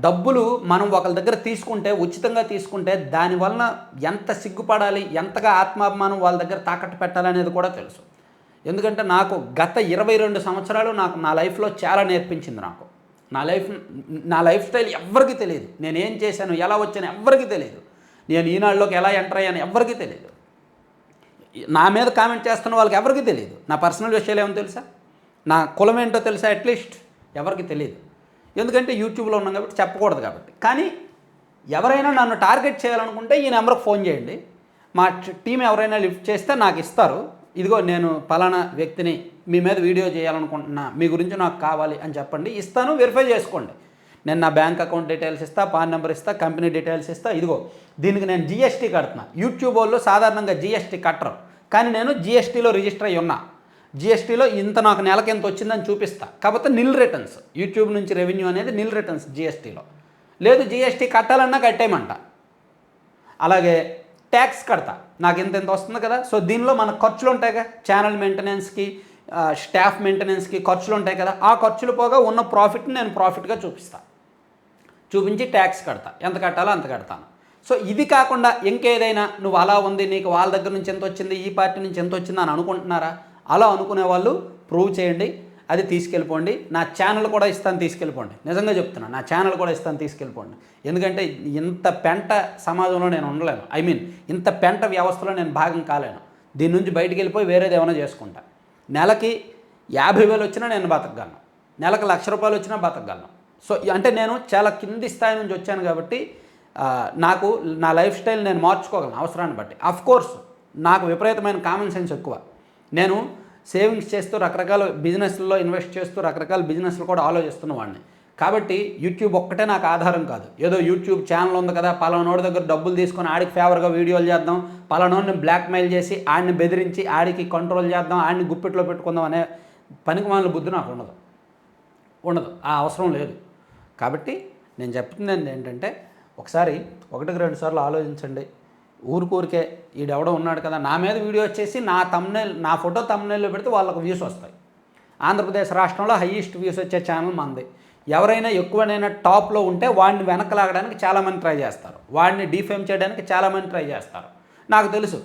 డబ్బులు మనం ఒకరి దగ్గర తీసుకుంటే ఉచితంగా తీసుకుంటే దానివలన ఎంత సిగ్గుపడాలి ఎంతగా ఆత్మాభిమానం వాళ్ళ దగ్గర తాకట్టు పెట్టాలనేది కూడా తెలుసు. ఎందుకంటే నాకు గత ఇరవై రెండు సంవత్సరాలు నాకు నా లైఫ్లో చాలా నేర్పించింది నాకు. నా లైఫ్ నా లైఫ్ స్టైల్ ఎవ్వరికీ తెలియదు. నేను ఏం చేశాను ఎలా వచ్చాను ఎవరికి తెలియదు. నేను ఈనాడులోకి ఎలా ఎంటర్ అయ్యాను ఎవ్వరికీ తెలియదు. నా మీద కామెంట్ చేస్తున్న వాళ్ళకి ఎవరికి తెలియదు. నా పర్సనల్ విషయాలు ఏమో తెలుసా? నా కులం ఏంటో తెలుసా? అట్లీస్ట్ ఎవరికి తెలియదు. ఎందుకంటే యూట్యూబ్లో ఉన్నాం కాబట్టి చెప్పకూడదు కాబట్టి. కానీ ఎవరైనా నన్ను టార్గెట్ చేయాలనుకుంటే ఈ నెంబర్కి ఫోన్ చేయండి. మా టీం ఎవరైనా లిఫ్ట్ చేస్తే నాకు ఇస్తారు. ఇదిగో నేను పలానా వ్యక్తిని మీ మీద వీడియో చేయాలనుకుంటున్నా మీ గురించి నాకు కావాలి అని చెప్పండి ఇస్తాను వెరిఫై చేసుకోండి. నేను నా బ్యాంక్ అకౌంట్ డీటెయిల్స్ ఇస్తా పాన్ నెంబర్ ఇస్తా కంపెనీ డీటెయిల్స్ ఇస్తా ఇదిగో దీనికి నేను జిఎస్టీ కడుతున్నా. యూట్యూబ్ వాళ్ళు సాధారణంగా జిఎస్టీ కట్టరు. కానీ నేను జిఎస్టీలో రిజిస్టర్ అయ్యి ఉన్నా. జిఎస్టీలో ఇంత నాకు నెలకి ఎంత వచ్చిందని చూపిస్తా. కాకపోతే నిల్ రిటర్న్స్ యూట్యూబ్ నుంచి రెవెన్యూ అనేది నిల్ రిటర్న్స్ జిఎస్టీలో లేదు జిఎస్టీ కట్టాలన్నా కట్టేయమంట. అలాగే ట్యాక్స్ కడతా. నాకు ఇంత ఇంత వస్తుంది కదా? సో దీనిలో మన ఖర్చులు ఉంటాయి కదా? ఛానల్ మెయింటెనెన్స్కి స్టాఫ్ మెయింటెనెన్స్కి ఖర్చులు ఉంటాయి కదా? ఆ ఖర్చులు పోగా ఉన్న ప్రాఫిట్ని నేను ప్రాఫిట్గా చూపిస్తాను చూపించి ట్యాక్స్ కడతా. ఎంత కట్టాలో అంత కడతాను. సో ఇది కాకుండా ఇంకేదైనా నువ్వు అలా ఉంది నీకు వాళ్ళ దగ్గర నుంచి ఎంత వచ్చింది ఈ పార్టీ నుంచి ఎంత వచ్చింది అని అనుకుంటున్నారా? అలా అనుకునే వాళ్ళు ప్రూవ్ చేయండి. అది తీసుకెళ్ళిపోండి. నా ఛానల్ కూడా ఇస్తాను తీసుకెళ్ళిపోండి. నిజంగా చెప్తున్నా నా ఛానల్ కూడా ఇస్తాను తీసుకెళ్ళిపోండి. ఎందుకంటే ఇంత పెంట సమాజంలో నేను ఉండలేను. ఐ మీన్ ఇంత పెంట వ్యవస్థలో నేను భాగం కాలేను. దీని నుంచి బయటికి వెళ్ళిపోయి వేరేది ఏమైనా చేసుకుంటా. నెలకి యాభై వేలు వచ్చినా నేను బతకగలను. నెలకు లక్ష రూపాయలు వచ్చినా బతకగలను. సో అంటే నేను చాలా కింది స్థాయి నుంచి వచ్చాను కాబట్టి నాకు నా లైఫ్ స్టైల్ నేను మార్చుకోగలను అవసరాన్ని బట్టి. అఫ్ కోర్స్ నాకు విపరీతమైన కామన్ సెన్స్ ఎక్కువ. నేను సేవింగ్స్ చేస్తూ రకరకాల బిజినెస్లలో ఇన్వెస్ట్ చేస్తూ రకరకాల బిజినెస్లు కూడా ఆలోచిస్తున్న వాడిని. కాబట్టి యూట్యూబ్ ఒక్కటే నాకు ఆధారం కాదు. ఏదో యూట్యూబ్ ఛానల్ ఉంది కదా పలానోడి దగ్గర డబ్బులు తీసుకొని ఆడికి ఫేవర్గా వీడియోలు చేద్దాం పలానోడిని బ్లాక్మెయిల్ చేసి ఆడిని బెదిరించి ఆడికి కంట్రోల్ చేద్దాం ఆడిని గుప్పెట్లో పెట్టుకుందాం అనే పనికి మాలిన బుద్ధి నాకు ఉండదు. ఉండదు. ఆ అవసరం లేదు. కాబట్టి నేను చెప్తుంది ఏంటంటే ఒకసారి ఒకటికి రెండు సార్లు ఆలోచించండి. ఊరుకూరికే ఈడెవడో ఉన్నాడు కదా నా మీద వీడియో వచ్చేసి నా తమ్నెల్ నా ఫోటో తమ్నెల్లో పెడితే వాళ్ళకు వ్యూస్ వస్తాయి. ఆంధ్రప్రదేశ్ రాష్ట్రంలో హయ్యెస్ట్ వ్యూస్ వచ్చే ఛానల్ మంది. ఎవరైనా ఎక్కువనైనా టాప్లో ఉంటే వాడిని వెనక లాగడానికి చాలామంది ట్రై చేస్తారు. వాడిని డిఫేమ్ చేయడానికి చాలామంది ట్రై చేస్తారు. నాకు తెలుసు.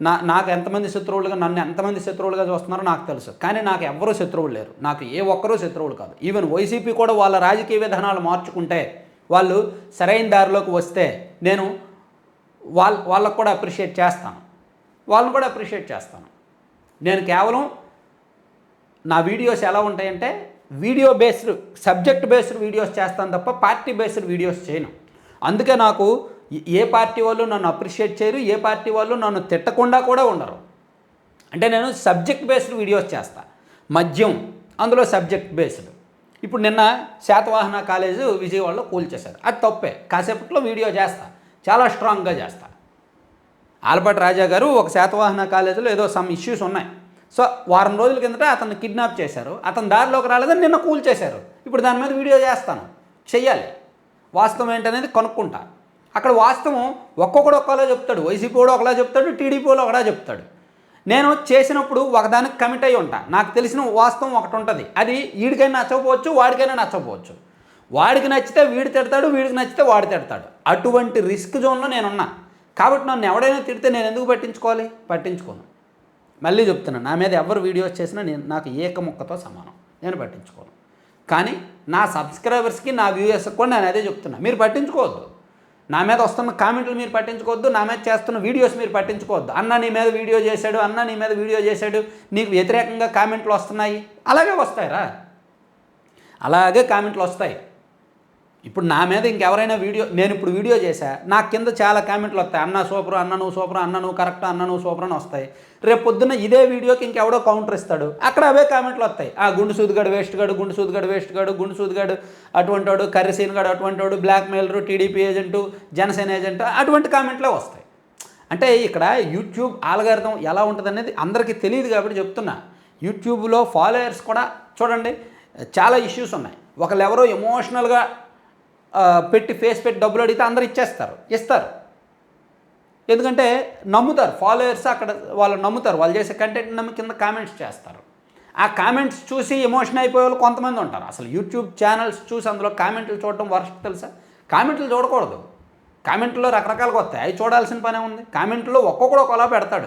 నా నాకు ఎంతమంది శత్రువులుగా నన్ను ఎంతమంది శత్రువులుగా చూస్తున్నారో నాకు తెలుసు. కానీ నాకు ఎవ్వరూ శత్రువులు లేరు. నాకు ఏ ఒక్కరూ శత్రువులు కాదు. ఈవెన్ వైసీపీ కూడా వాళ్ళ రాజకీయ విధానాలు మార్చుకుంటే వాళ్ళు సరైన దారిలోకి వస్తే నేను వాళ్ళ వాళ్ళకు కూడా అప్రిషియేట్ చేస్తాను. వాళ్ళని కూడా అప్రిషియేట్ చేస్తాను. నేను కేవలం నా వీడియోస్ ఎలా ఉంటాయంటే video based subject based videos చేస్తాను తప్ప పార్టీ బేస్డ్ వీడియోస్ చేయను. అందుకే నాకు ఏ- ఏ పార్టీ వాళ్ళు నన్ను అప్రిషియేట్ చేయరు ఏ పార్టీ వాళ్ళు నన్ను తిట్టకుండా కూడా ఉండరు. అంటే నేను సబ్జెక్ట్ బేస్డ్ వీడియోస్ చేస్తా. మద్యం అందులో సబ్జెక్ట్ బేస్డ్ ఇప్పుడు నిన్న శాతవాహన కాలేజు విజయవాడలో కూల్చేశారు అది తప్పే. కాసేపట్లో వీడియో చేస్తా. చాలా స్ట్రాంగ్గా చేస్తా ఆల్బర్ట్ రాజా గారు ఒక శాతవాహన కాలేజీలో ఏదో సమ్ ఇష్యూస్ ఉన్నాయి. సో వారం రోజుల కిందట అతన్ని కిడ్నాప్ చేశారు. అతను దారిలోకి రాలేదని నిన్న కూల్ చేశారు. ఇప్పుడు దాని మీద వీడియో చేస్తాను. చెయ్యాలి. వాస్తవం ఏంటనేది కనుక్కుంటా అక్కడ వాస్తవం ఒక్కొక్కడు ఒక్కలా చెప్తాడు. వైసీపీ కూడా ఒకలా చెప్తాడు. టీడీపీలో ఒకలా చెప్తాడు. నేను చేసినప్పుడు ఒకదానికి కమిట్ అయి ఉంటా. నాకు తెలిసిన వాస్తవం ఒకటి ఉంటుంది. అది వీడికైనా నచ్చకపోవచ్చు వాడికైనా నచ్చకపోవచ్చు. వాడికి నచ్చితే వీడు తిడతాడు వీడికి నచ్చితే వాడు తిడతాడు. అటువంటి రిస్క్ జోన్లో నేనున్నా. కాబట్టి నన్ను ఎవడైనా తిడితే నేను ఎందుకు పట్టించుకోవాలి? పట్టించుకోను. మళ్ళీ చెప్తున్నాను నా మీద ఎవరు వీడియోస్ చేసినా నేను నాకు ఏక ముక్కతో సమానం. నేను పట్టించుకోను. కానీ నా సబ్స్క్రైబర్స్కి నా వ్యూయర్స్కి కూడా నేను అదే చెప్తున్నా. మీరు పట్టించుకోవద్దు. నా మీద వస్తున్న కామెంట్లు మీరు పట్టించుకోవద్దు. నా మీద చేస్తున్న వీడియోస్ మీరు పట్టించుకోవద్దు. అన్న నీ మీద వీడియో చేశాడు అన్న నీ మీద వీడియో చేశాడు నీకు వ్యతిరేకంగా కామెంట్లు వస్తున్నాయి. అలాగే వస్తాయిరా. అలాగే కామెంట్లు వస్తాయి. ఇప్పుడు నా మీద ఇంకెవరైనా వీడియో నేను ఇప్పుడు వీడియో చేశా నా కింద చాలా కామెంట్లు వస్తాయి. అన్న సూపర్ అన్న నువ్వు సూపర్ అన్న నువ్వు కరెక్ట్ అన్న నువ్వు సూపర్ అని వస్తాయి. రేపు పొద్దున్న ఇదే వీడియోకి ఇంకెవడో కౌంటర్ ఇస్తాడు. అక్కడ అవే కామెంట్లు వస్తాయి. ఆ గుండు సూదిగాడు వేస్ట్ గాడు గుండు సూదిగాడు వేస్ట్ గాడు గుండు సూదిగాడు అటువంటి వాడు కర్రీసీన్ గాడు అటువంటి వాడు blackmailer TDP agent Janasena agent అటువంటి కామెంట్లే వస్తాయి. అంటే ఇక్కడ యూట్యూబ్ ఆల్గారిథం ఎలా ఉంటుంది అనేది అందరికీ తెలియదు కాబట్టి చెప్తున్నా. యూట్యూబ్లో ఫాలోయర్స్ కూడా చూడండి చాలా ఇష్యూస్ ఉన్నాయి. ఒకళ్ళు ఎవరో ఎమోషనల్గా పెట్టి ఫేస్ పెట్టి డబ్బులు అడిగితే అందరు ఇచ్చేస్తారు. ఇస్తారు. ఎందుకంటే నమ్ముతారు. ఫాలోయర్స్ అక్కడ వాళ్ళు నమ్ముతారు. వాళ్ళు చేసే కంటెంట్ నమ్మి కింద కామెంట్స్ చేస్తారు. ఆ కామెంట్స్ చూసి ఎమోషన్ అయిపోయే వాళ్ళు కొంతమంది ఉంటారు. అసలు యూట్యూబ్ ఛానల్స్ చూసి అందులో కామెంట్లు చూడటం వర్షం తెలుసా? కామెంట్లు చూడకూడదు. కామెంట్లో రకరకాలుగా వస్తాయి. అవి చూడాల్సిన పనే ఉంది. కామెంట్లో ఒక్కొక్కడు ఒకలా పెడతాడు.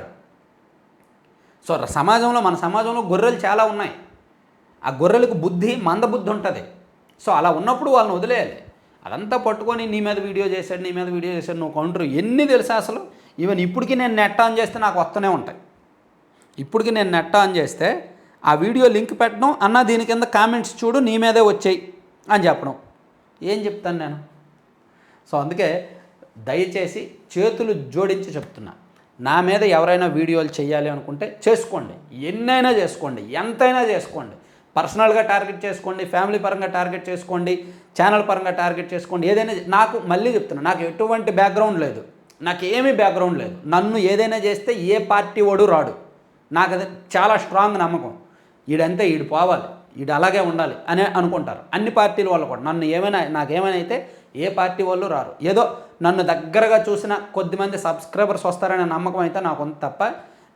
సో సమాజంలో మన సమాజంలో గొర్రెలు చాలా ఉన్నాయి. ఆ గొర్రెలకు బుద్ధి మంద బుద్ధి ఉంటుంది. సో అలా ఉన్నప్పుడు వాళ్ళని వదిలేయాలి. అదంతా పట్టుకొని నీ మీద వీడియో చేశాడు నీ మీద వీడియో చేశాడు నువ్వు కౌంటర్ ఎన్ని తెలుసా అసలు? ఈవెన్ ఇప్పటికీ నేను నెట్ ఆన్ చేస్తే నాకు వస్తూనే ఉంటాయి. ఇప్పటికి నేను నెట్ ఆన్ చేస్తే ఆ వీడియో లింక్ పెట్టడం అన్న దీని కింద కామెంట్స్ చూడు నీ మీదే వచ్చాయి అని చెప్పడం. ఏం చెప్తాను నేను? సో అందుకే దయచేసి చేతులు జోడించి చెప్తున్నా. నా మీద ఎవరైనా వీడియోలు చేయాలి అనుకుంటే చేసుకోండి. ఎన్నైనా చేసుకోండి. ఎంతైనా చేసుకోండి. పర్సనల్గా టార్గెట్ చేసుకోండి ఫ్యామిలీ పరంగా టార్గెట్ చేసుకోండి ఛానల్ పరంగా టార్గెట్ చేసుకోండి. ఏదైనా నాకు మళ్ళీ చెప్తున్నా నాకు ఎటువంటి బ్యాక్గ్రౌండ్ లేదు. నాకు ఏమీ బ్యాక్గ్రౌండ్ లేదు. నన్ను ఏదైనా చేస్తే ఏ పార్టీ వాడు రాడు. నాకు అది చాలా స్ట్రాంగ్ నమ్మకం. ఈడంతే ఈడు పోవాలి ఈడు అలాగే ఉండాలి అని అనుకుంటారు. అన్ని పార్టీల వాళ్ళు కూడా. నన్ను ఏమైనా నాకేమైనా అయితే ఏ పార్టీ వాళ్ళు రారు. ఏదో నన్ను దగ్గరగా చూసిన కొద్దిమంది సబ్స్క్రైబర్స్ వస్తారనే నమ్మకం అయితే నాకు ఉంది తప్ప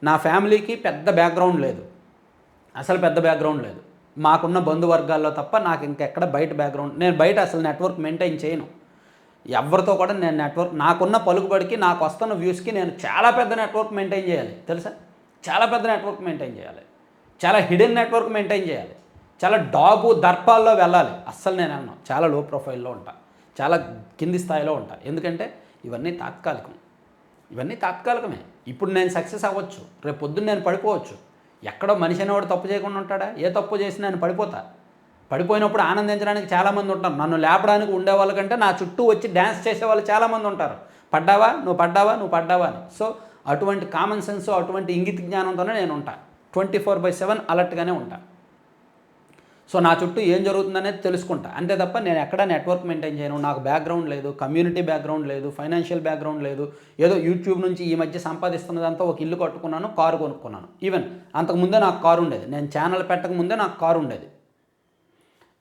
నా ఫ్యామిలీకి పెద్ద బ్యాక్గ్రౌండ్ లేదు. అసలు పెద్ద బ్యాక్గ్రౌండ్ లేదు. మాకున్న బంధువర్గాల్లో తప్ప నాకు ఇంకెక్కడ బయట బ్యాక్గ్రౌండ్ నేను బయట అసలు నెట్వర్క్ మెయింటైన్ చేయను. ఎవరితో కూడా నేను నెట్వర్క్ నాకున్న పలుకుబడికి నాకు వస్తున్న వ్యూస్కి నేను చాలా పెద్ద నెట్వర్క్ మెయింటైన్ చేయాలి. తెలుసా? చాలా పెద్ద నెట్వర్క్ మెయింటైన్ చేయాలి. చాలా హిడెన్ నెట్వర్క్ మెయింటైన్ చేయాలి. చాలా డాబు దర్పాల్లో వెళ్ళాలి. అస్సలు నేను అన్నాను చాలా లో ప్రొఫైల్లో ఉంటా. చాలా కింది స్థాయిలో ఉంటా. ఎందుకంటే ఇవన్నీ తాత్కాలికం. ఇవన్నీ తాత్కాలికమే. ఇప్పుడు నేను సక్సెస్ అవ్వచ్చు. రేపు పొద్దున్న నేను పడిపోవచ్చు. ఎక్కడో మనిషి అనేవాడు తప్పు చేయకుండా ఉంటాడా? ఏ తప్పు చేసినా నేను పడిపోతా. పడిపోయినప్పుడు ఆనందించడానికి చాలామంది ఉంటారు. నన్ను లేపడానికి ఉండే వాళ్ళకంటే నా చుట్టూ వచ్చి డ్యాన్స్ చేసే వాళ్ళు చాలామంది ఉంటారు. పడ్డావా? నువ్వు పడ్డావా? నువ్వు పడ్డావా అని. సో అటువంటి కామన్ సెన్స్ అటువంటి ఇంగిత జ్ఞానంతోనే నేను ఉంటాను ట్వంటీ ఫోర్ బై సెవెన్ అలర్ట్గానే ఉంటా. సో నా చుట్టూ ఏం జరుగుతుందనేది తెలుసుకుంటా. అంతే తప్ప నేను ఎక్కడ నెట్వర్క్ మెయింటైన్ చేయను. నాకు బ్యాక్గ్రౌండ్ లేదు కమ్యూనిటీ బ్యాక్గ్రౌండ్ లేదు ఫైనాన్షియల్ బ్యాక్గ్రౌండ్ లేదు. ఏదో యూట్యూబ్ నుంచి ఈ మధ్య సంపాదిస్తున్నదంతా ఒక ఇల్లు కట్టుకున్నాను కారు కొనుక్కున్నాను. ఈవెన్ అంతకుముందే నాకు కారు ఉండేది. నేను ఛానల్ పెట్టక ముందే నాకు కారు ఉండేది.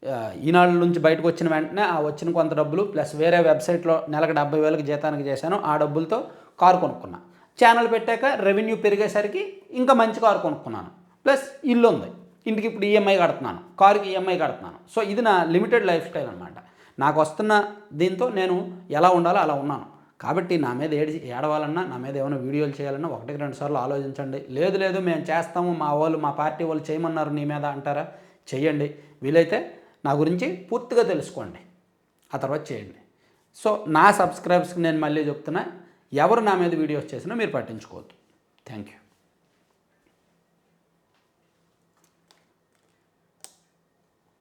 ఈనాళ్ళ ఈనాడు నుంచి బయటకు వచ్చిన వెంటనే ఆ వచ్చిన కొంత డబ్బులు ప్లస్ వేరే వెబ్సైట్లో నెలకు డెబ్బై వేలకు జీతానికి చేశాను. ఆ డబ్బులతో కారు కొనుక్కున్నా. ఛానల్ పెట్టాక రెవెన్యూ పెరిగేసరికి ఇంకా మంచి కారు కొనుక్కున్నాను. ప్లస్ ఇల్లు ఉంది. ఇంటికి ఇప్పుడు ఈఎంఐ కడుతున్నాను కారుకి ఈఎంఐ కడుతున్నాను. సో ఇది నా లిమిటెడ్ లైఫ్ స్టైల్ అనమాట నాకు వస్తున్న దీంతో నేను ఎలా ఉండాలో అలా ఉన్నాను. కాబట్టి నా మీద ఏడి ఏడవాలన్నా నా మీద ఏమైనా వీడియోలు చేయాలన్నా ఒకటికి రెండు సార్లు ఆలోచించండి. లేదు లేదు మేము చేస్తాము మా వాళ్ళు మా పార్టీ వాళ్ళు చేయమన్నారు నీ మీద అంటారా? చేయండి వీలైతే నా గురించి పూర్తిగా తెలుసుకోండి. ఆ తర్వాత చేయండి. సో నా సబ్స్క్రైబ్స్కి నేను మళ్ళీ చెప్తున్నా ఎవరు నా మీద వీడియోస్ చేసినా మీరు పట్టించుకోవద్దు. Thank you.